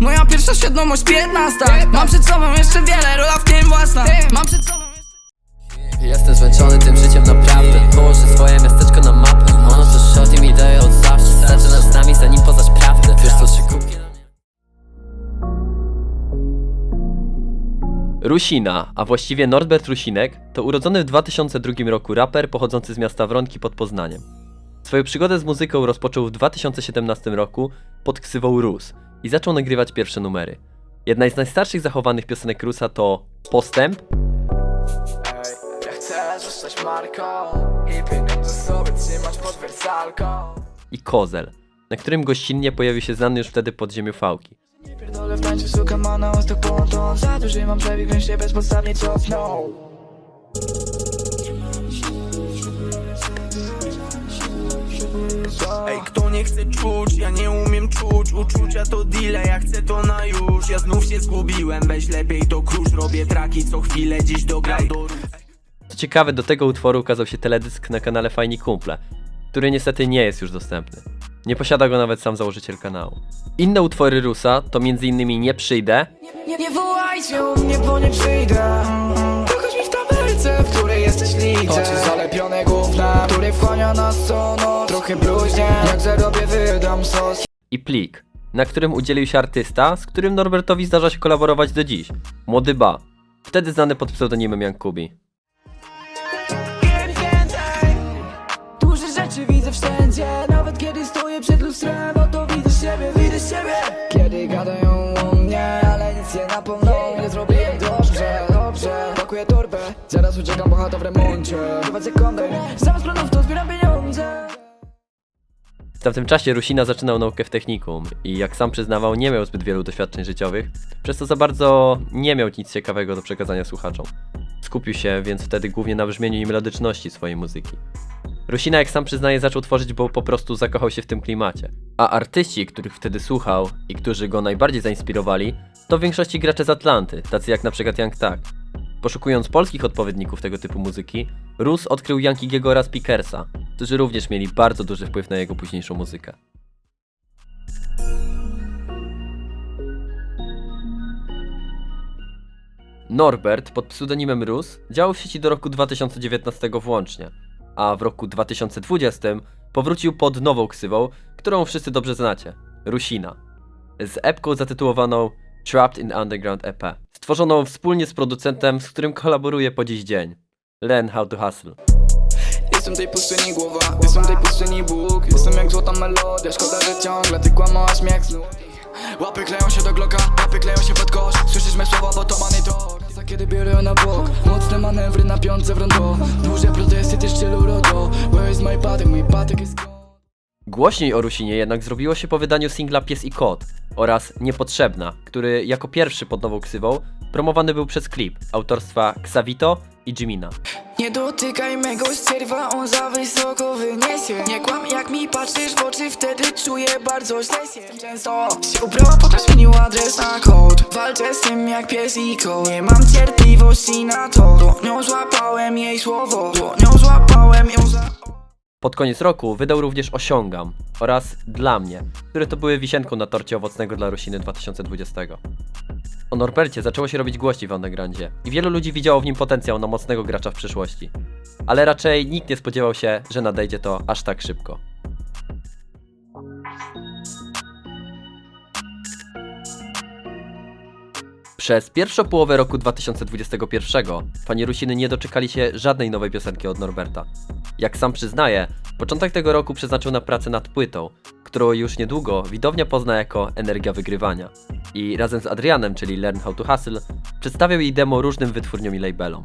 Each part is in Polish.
Moja pierwsza świadomość 15 Mam przed sobą jeszcze wiele, rola w tym własna. Mam przed sobą jeszcze Jestem zmęczony tym życiem naprawdę. Położę swoje miasteczko na mapę. Ono to shot i mi daje od zawsze. Zaczynasz z nami zanim poznasz prawdę. Wiesz co, Rusina, a właściwie Norbert Rusinek, to urodzony w 2002 roku raper pochodzący z miasta Wronki pod Poznaniem. Swoją przygodę z muzyką rozpoczął w 2017 roku pod ksywą Rus i zaczął nagrywać pierwsze numery. Jedna z najstarszych zachowanych piosenek Rusa to Postęp I Kozel, na którym gościnnie pojawił się znany już wtedy podziemiu Fałki. Ej, kto nie chce czuć, ja nie umiem czuć Uczucia to deale, ja chcę to na już Ja znów się zgubiłem, weź lepiej to krusz Robię traki co chwilę, dziś dogram do Co ciekawe, do tego utworu ukazał się teledysk na kanale Fajni Kumple, który niestety nie jest już dostępny. Nie posiada go nawet sam założyciel kanału. Inne utwory Rusa to m.in. Nie przyjdę, Nie, nie wołajcie o mnie, bo nie przyjdę w której jesteś lider Oczy zalepione gównem, który wchłania nas co noc. Trochę bluźnie, jak zarobię wydam sos. I Plik, na którym udzielił się artysta, z którym Norbertowi zdarza się kolaborować do dziś. Młody Ba, wtedy znany pod pseudonimem Young Kubi. Duże rzeczy widzę wszędzie Nawet kiedy stoję przed lustrem to widzę siebie, widzę siebie. Kiedy gadają o mnie Ale nic nie napomną Zaraz uciekam, bo w remoncie Prowadzę kondem Zamiast planów to zbieram pieniądze W tamtym czasie Rusina zaczynał naukę w technikum i jak sam przyznawał, nie miał zbyt wielu doświadczeń życiowych, przez co za bardzo nie miał nic ciekawego do przekazania słuchaczom. Skupił się więc wtedy głównie na brzmieniu i melodyczności swojej muzyki. Rusina, jak sam przyznaje, zaczął tworzyć, bo po prostu zakochał się w tym klimacie. A artyści, których wtedy słuchał i którzy go najbardziej zainspirowali, to w większości gracze z Atlanty, tacy jak na przykład Young Tak. Poszukując polskich odpowiedników tego typu muzyki, Rus odkrył Yankiego oraz Pickersa, którzy również mieli bardzo duży wpływ na jego późniejszą muzykę. Norbert pod pseudonimem Rus działał w sieci do roku 2019 włącznie, a w roku 2020 powrócił pod nową ksywą, którą wszyscy dobrze znacie Rusina. Z epką zatytułowaną Trapped in Underground EP, stworzoną wspólnie z producentem, z którym kolaboruje po dziś dzień. Learn How to Hustle. Jestem tej pustyni głowa Jestem tej pustyni Bóg. Jestem jak złota melodia Szkoda, że ciągle ty kłamałaś mnie jak znów Łapy kleją się do gloka Łapy kleją się pod kosz. Słyszysz me słowa, bo to money talk. Kiedy biorę na bok Mocne manewry na piątce w rondo. Duże protesty też stylu RODO. Where is my patek? Mój patek jest Głośniej o Rusinie jednak zrobiło się po wydaniu singla Pies i Kot oraz Niepotrzebna, który jako pierwszy pod nową ksywą promowany był przez klip autorstwa Xavito i Jimina. Nie dotykaj mego sterwa, on za wysoko wyniesie. Nie kłam jak mi patrzysz w oczy, wtedy czuję bardzo źle się. Często się ubrała, potem zmienił adres na kod. Walczę z tym jak pies i kot Nie mam cierpliwości na to. Dłonią złapałem jej słowo Dłonią złapałem ją za... Pod koniec roku wydał również Osiągam oraz Dla mnie, które to były wisienką na torcie owocnego dla Rusiny 2020. O Norbercie zaczęło się robić głośniej w undergroundzie i wielu ludzi widziało w nim potencjał na mocnego gracza w przyszłości. Ale raczej nikt nie spodziewał się, że nadejdzie to aż tak szybko. Przez pierwszą połowę roku 2021 fani Rusiny nie doczekali się żadnej nowej piosenki od Norberta. Jak sam przyznaje, początek tego roku przeznaczył na pracę nad płytą, którą już niedługo widownia pozna jako Energia Wygrywania. I razem z Adrianem, czyli Learn How to Hustle, przedstawiał jej demo różnym wytwórniom i labelom.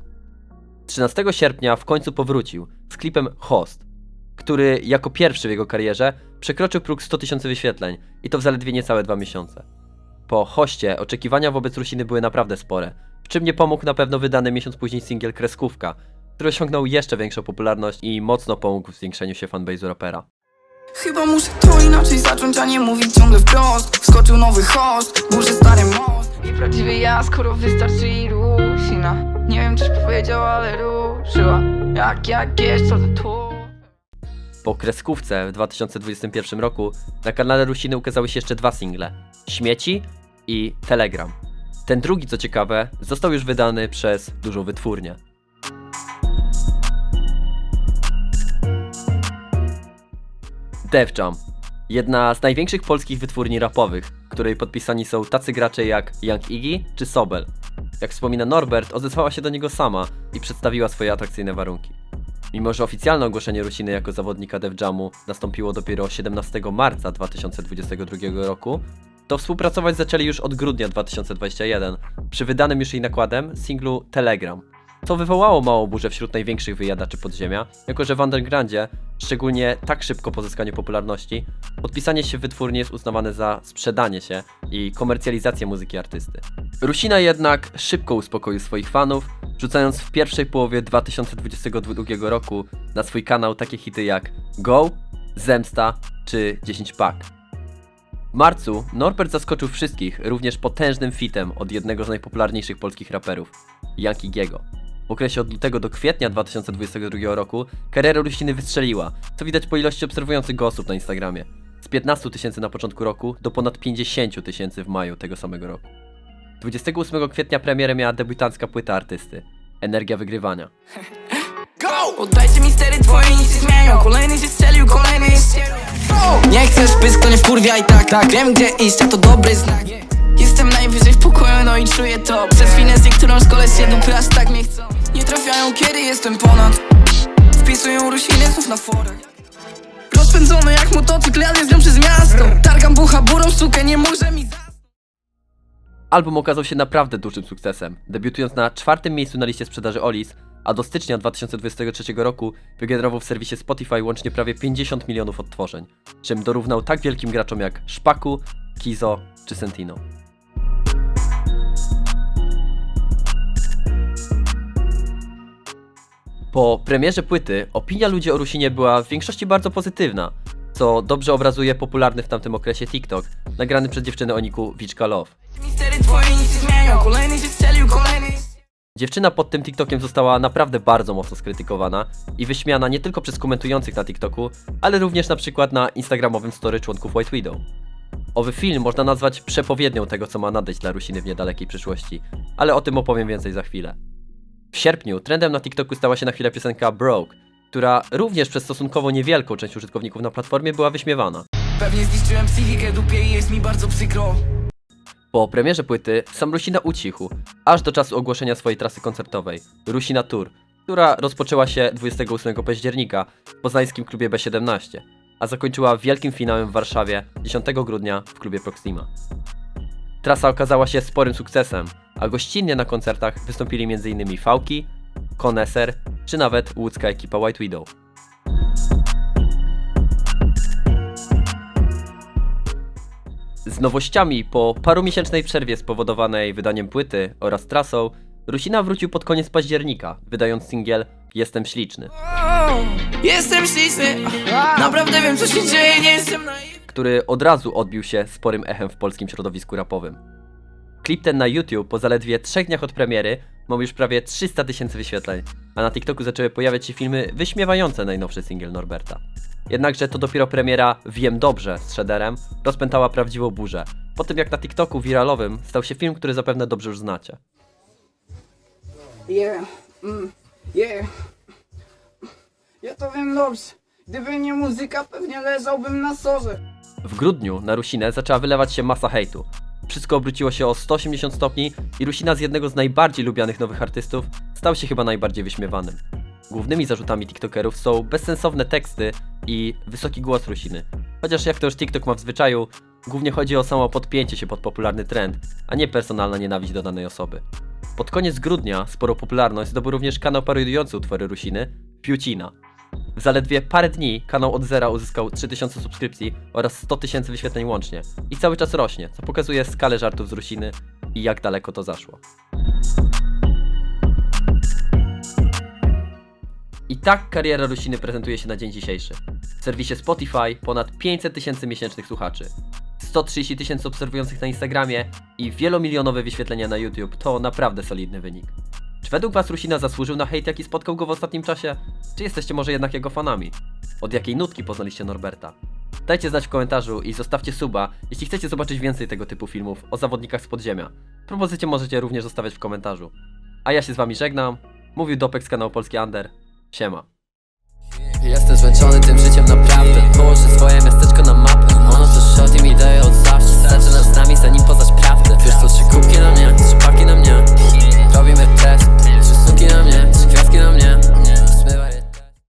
13 sierpnia w końcu powrócił z klipem Host, który jako pierwszy w jego karierze przekroczył próg 100 tysięcy wyświetleń i to w zaledwie niecałe dwa miesiące. Po hoście oczekiwania wobec Rusiny były naprawdę spore, w czym nie pomógł na pewno wydany miesiąc później singiel Kreskówka, który osiągnął jeszcze większą popularność i mocno pomógł w zwiększeniu się fanbase'u rapera. Chyba muszę to inaczej zacząć, a nie mówić ciągle wprost Wskoczył nowy host, burzy stary most Nieprawdziwy ja, skoro wystarczy i rusina Nie wiem czyż powiedziała, ale ruszyła Jak, jak jest, co to tu Po kreskówce w 2021 roku na kanale Rusiny ukazały się jeszcze dwa single: Śmieci i Telegram. Ten drugi, co ciekawe, został już wydany przez dużą wytwórnię. Def. Jedna z największych polskich wytwórni rapowych, której podpisani są tacy gracze jak Young Iggy czy Sobel. Jak wspomina Norbert, odezwała się do niego sama i przedstawiła swoje atrakcyjne warunki. Mimo, że oficjalne ogłoszenie Rusiny jako zawodnika Def Jamu nastąpiło dopiero 17 marca 2022 roku, to współpracować zaczęli już od grudnia 2021 przy wydanym już jej nakładem singlu Telegram. To wywołało małą burzę wśród największych wyjadaczy podziemia, jako że w undergroundzie, szczególnie tak szybko po zyskaniu popularności, podpisanie się wytwórni jest uznawane za sprzedanie się i komercjalizację muzyki artysty. Rusina jednak szybko uspokoił swoich fanów, rzucając w pierwszej połowie 2022 roku na swój kanał takie hity jak Go, Zemsta czy 10 Pak. W marcu Norbert zaskoczył wszystkich również potężnym fitem od jednego z najpopularniejszych polskich raperów, Yankee Giego. W okresie od lutego do kwietnia 2022 roku kariera Rusiny wystrzeliła, co widać po ilości obserwujących go osób na Instagramie. Z 15 tysięcy na początku roku do ponad 50 tysięcy w maju tego samego roku. 28 kwietnia premierę miała debiutancka płyta artysty. Energia wygrywania. Oddajcie mi stery twoje nic się zmienią Kolejny się strzelił, kolejny Nie chcesz pysk, to nie wkurwiaj tak, tak. Wiem gdzie iść, a to dobry znak. Jestem najwyżej w pokoju, no i czuję to. Przez finezję, którą szkole się dupy aż tak chcą Nie trafiają kiedy jestem ponad Wpisują rusiny znów na forach Rozpędzony jak motocykl, jadę z nią przez miasto Targam bucha burą, sukę, nie może mi. Album okazał się naprawdę dużym sukcesem, debiutując na czwartym miejscu na liście sprzedaży Olis, a do stycznia 2023 roku wygenerował w serwisie Spotify łącznie prawie 50 milionów odtworzeń, czym dorównał tak wielkim graczom jak Szpaku, Kizo czy Sentino. Po premierze płyty opinia ludzi o Rusinie była w większości bardzo pozytywna, co dobrze obrazuje popularny w tamtym okresie TikTok, nagrany przez dziewczynę o niku Wiczka Love. Dziewczyna pod tym TikTokiem została naprawdę bardzo mocno skrytykowana i wyśmiana nie tylko przez komentujących na TikToku, ale również na przykład na instagramowym story członków White Widow. Owy film można nazwać przepowiednią tego, co ma nadejść dla Rusiny w niedalekiej przyszłości, ale o tym opowiem więcej za chwilę. W sierpniu trendem na TikToku stała się na chwilę piosenka Broke, która również przez stosunkowo niewielką część użytkowników na platformie była wyśmiewana. Pewnie zniszczyłem psychikę dupie i jest mi bardzo przykro Po premierze płyty sam Rusina ucichł, aż do czasu ogłoszenia swojej trasy koncertowej, Rusina Tour, która rozpoczęła się 28 października w poznańskim klubie B17, a zakończyła wielkim finałem w Warszawie 10 grudnia w klubie Proxima. Trasa okazała się sporym sukcesem, a gościnnie na koncertach wystąpili m.in. Fałki, Koneser czy nawet łódzka ekipa White Widow. Z nowościami po parumiesięcznej przerwie spowodowanej wydaniem płyty oraz trasą, Rusina wrócił pod koniec października, wydając singiel Jestem śliczny, Jestem śliczny Naprawdę wiem co się dzieje, nie jestem naiwny który od razu odbił się sporym echem w polskim środowisku rapowym. Klip ten na YouTube po zaledwie trzech dniach od premiery ma już prawie 300 tysięcy wyświetleń, a na TikToku zaczęły pojawiać się filmy wyśmiewające najnowszy singiel Norberta. Jednakże to dopiero premiera Wiem Dobrze z Shredderem rozpętała prawdziwą burzę, po tym jak na TikToku wiralowym stał się film, który zapewne dobrze już znacie. Yeah, mm, yeah. Ja to wiem dobrze. Gdyby nie muzyka, pewnie leżałbym na sorze. W grudniu na Rusinę zaczęła wylewać się masa hejtu. Wszystko obróciło się o 180 stopni i Rusina z jednego z najbardziej lubianych nowych artystów stał się chyba najbardziej wyśmiewanym. Głównymi zarzutami TikTokerów są bezsensowne teksty i wysoki głos Rusiny. Chociaż jak to już TikTok ma w zwyczaju, głównie chodzi o samo podpięcie się pod popularny trend, a nie personalna nienawiść do danej osoby. Pod koniec grudnia sporą popularność zdobył również kanał parodiujący utwory Rusiny, Piucina. W zaledwie parę dni kanał od zera uzyskał 3000 subskrypcji oraz 100 tysięcy wyświetleń łącznie i cały czas rośnie, co pokazuje skalę żartów z Rusiny i jak daleko to zaszło. I tak kariera Rusiny prezentuje się na dzień dzisiejszy. W serwisie Spotify ponad 500 tysięcy miesięcznych słuchaczy, 130 tysięcy obserwujących na Instagramie i wielomilionowe wyświetlenia na YouTube to naprawdę solidny wynik. Według was Rusina zasłużył na hejt, jaki spotkał go w ostatnim czasie? Czy jesteście może jednak jego fanami? Od jakiej nutki poznaliście Norberta? Dajcie znać w komentarzu i zostawcie suba, jeśli chcecie zobaczyć więcej tego typu filmów o zawodnikach z podziemia. Propozycje możecie również zostawiać w komentarzu. A ja się z wami żegnam. Mówił Dopek z kanału Polski Under. Siema. Jestem zmęczony tym życiem naprawdę Położę swoje miasteczko na mapę Ono to shot i mi daje od zawsze Zaczynasz z nami zanim poznasz prawdę Wiesz co, trzy kubki na mnie, trzy paki na mnie Robimy test. Wszystkie na mnie, trzy gwiazdki na mnie.